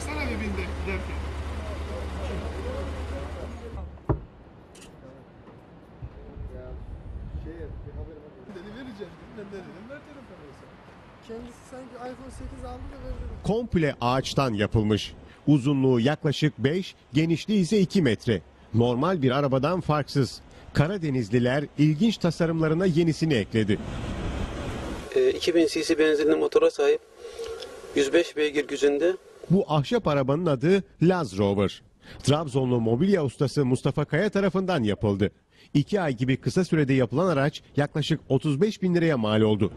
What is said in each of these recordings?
bindi giderken. Dedi vereceğim. Ben de dedim ver telefonu sen. Kendisi sanki iPhone 8 aldı da verdi. komple ağaçtan yapılmış. Uzunluğu yaklaşık 5, genişliği ise 2 metre. Normal bir arabadan farksız. Karadenizliler ilginç tasarımlarına yenisini ekledi. E, 2000 cc benzinli motora sahip 105 beygir gücünde Bu ahşap arabanın adı Laz Rover. Trabzonlu mobilya ustası Mustafa Kaya tarafından yapıldı. 2 ay gibi kısa sürede yapılan araç yaklaşık 35 bin liraya mal oldu.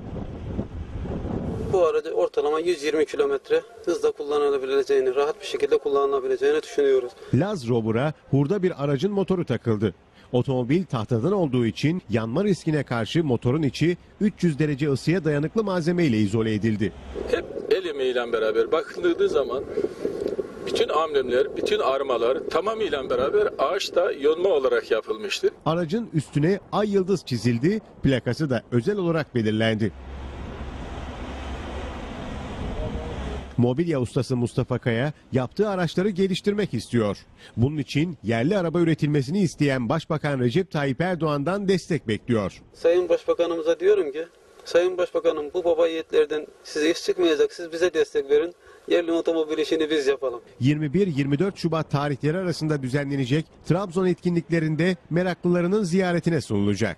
bu aracı ortalama 120 kilometre hızla kullanılabileceğini, rahat bir şekilde kullanılabileceğini düşünüyoruz. Laz Rover'a hurda bir aracın motoru takıldı. Otomobil tahtadan olduğu için yanma riskine karşı motorun içi 300 derece ısıya dayanıklı malzeme ile izole edildi. hep el emeğiyle beraber bakıldığı zaman bütün amblemler, bütün armalar tamamıyla beraber ağaçta yonma olarak yapılmıştır. Aracın üstüne ay yıldız çizildi, plakası da özel olarak belirlendi. Mobilya ustası Mustafa Kaya yaptığı araçları geliştirmek istiyor. Bunun için yerli araba üretilmesini isteyen Başbakan Recep Tayyip Erdoğan'dan destek bekliyor. Sayın Başbakanımıza diyorum ki, Sayın Başbakanım bu baba yiğitlerden size iş çıkmayacak, siz bize destek verin. Yerli otomobil işini biz yapalım. 21-24 Şubat tarihleri arasında düzenlenecek Trabzon etkinliklerinde meraklılarının ziyaretine sunulacak.